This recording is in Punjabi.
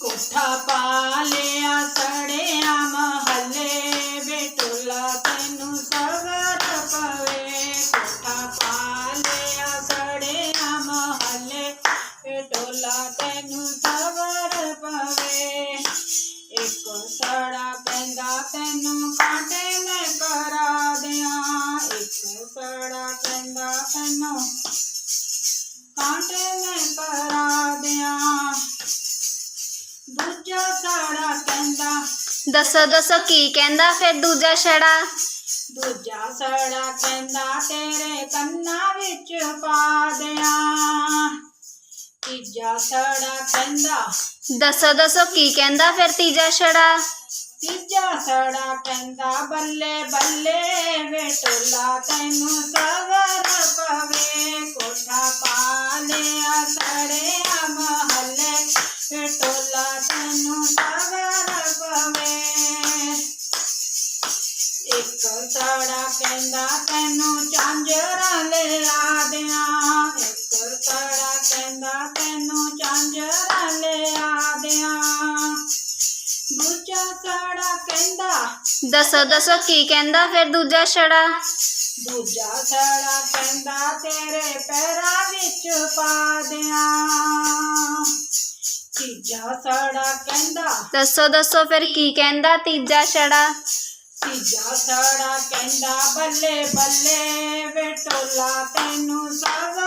ਕੋਠਾ ਪਾ ਲਿਆ, ਸੜਿਆ ਮਹੱਲੇ ਬੇਟੋਲਾ ਤੈਨੂੰ ਸਬਰ ਪਵੇ। ਕੋਠਾ ਪਾ ਲਿਆ, ਸੜਿਆ ਮਹੱਲੇ ਬੇਟੋਲਾ ਤੈਨੂੰ ਸਬਰ ਪਵੇ। ਇੱਕ ਸੜਾ ਪੈਂਦਾ, ਤੈਨੂੰ ਕਾਂਟੇ ਮੈਂ ਕਰਾ ਦਿਆਂ। ਇੱਕ ਸੜਾ ਕਹਿੰਦਾ ਤੈਨੂੰ ਕਾਂਟੇ ਮੈਂ ਕਰਾ ਦੂਜਾ ਸੜਾ ਕਹਿੰਦਾ ਦੱਸੋ ਦੱਸੋ ਕੀ ਕਹਿੰਦਾ? ਫਿਰ ਦੂਜਾ ਛੜਾ। ਦੂਜਾ ਸੜਾ ਕਹਿੰਦਾ ਤੇਰੇ ਕੰਨਾਂ ਵਿੱਚ ਪਾ ਦਿਆਂ। ਤੀਜਾ ਸੜਾ ਕਹਿੰਦਾ ਦੱਸੋ ਦੱਸੋ ਕੀ ਕਹਿੰਦਾ? ਫਿਰ ਤੀਜਾ ਛੜਾ। ਤੀਜਾ ਸੜਾ ਕਹਿੰਦਾ ਬੱਲੇ ਬੱਲੇ ਵੇਟੋਲਾ ਤੈਨੂੰ ਸਵਰ ਪਵੇ ਕੋਠਾ ਪਾ ਲਿਆ ਸੜਿਆ ਸੜਾ ਕਹਿੰਦਾ ਤੈਨੂੰ ਚਾਂਜਰਾ ਲਿਆ ਦਿਆਂ ਇੱਕ ਸੜਾ ਕਹਿੰਦਾ ਤੈਨੂੰ ਚਾਂਜਰਾ ਲਿਆ ਦਿਆਂ ਦੂਜਾ ਸੜਾ ਕਹਿੰਦਾ ਦੱਸੋ ਦੱਸੋ ਕੀ ਕਹਿੰਦਾ ਫਿਰ ਦੂਜਾ ਛੜਾ ਦੂਜਾ ਸੜਾ ਕਹਿੰਦਾ ਤੇਰੇ ਪੈਰਾਂ ਵਿੱਚ ਪਾ ਦਿਆਂ। ਤੀਜਾ ਸੜਾ ਕਹਿੰਦਾ ਦੱਸੋ ਦੱਸੋ ਫਿਰ ਕੀ ਕਹਿੰਦਾ ਤੀਜਾ ਛੜਾ ਤੀਜਾ ਸੜਾ ਕਹਿੰਦਾ ਬੱਲੇ ਬੱਲੇ ਵੇ ਟੋਲਾ ਤੈਨੂੰ ਸਭ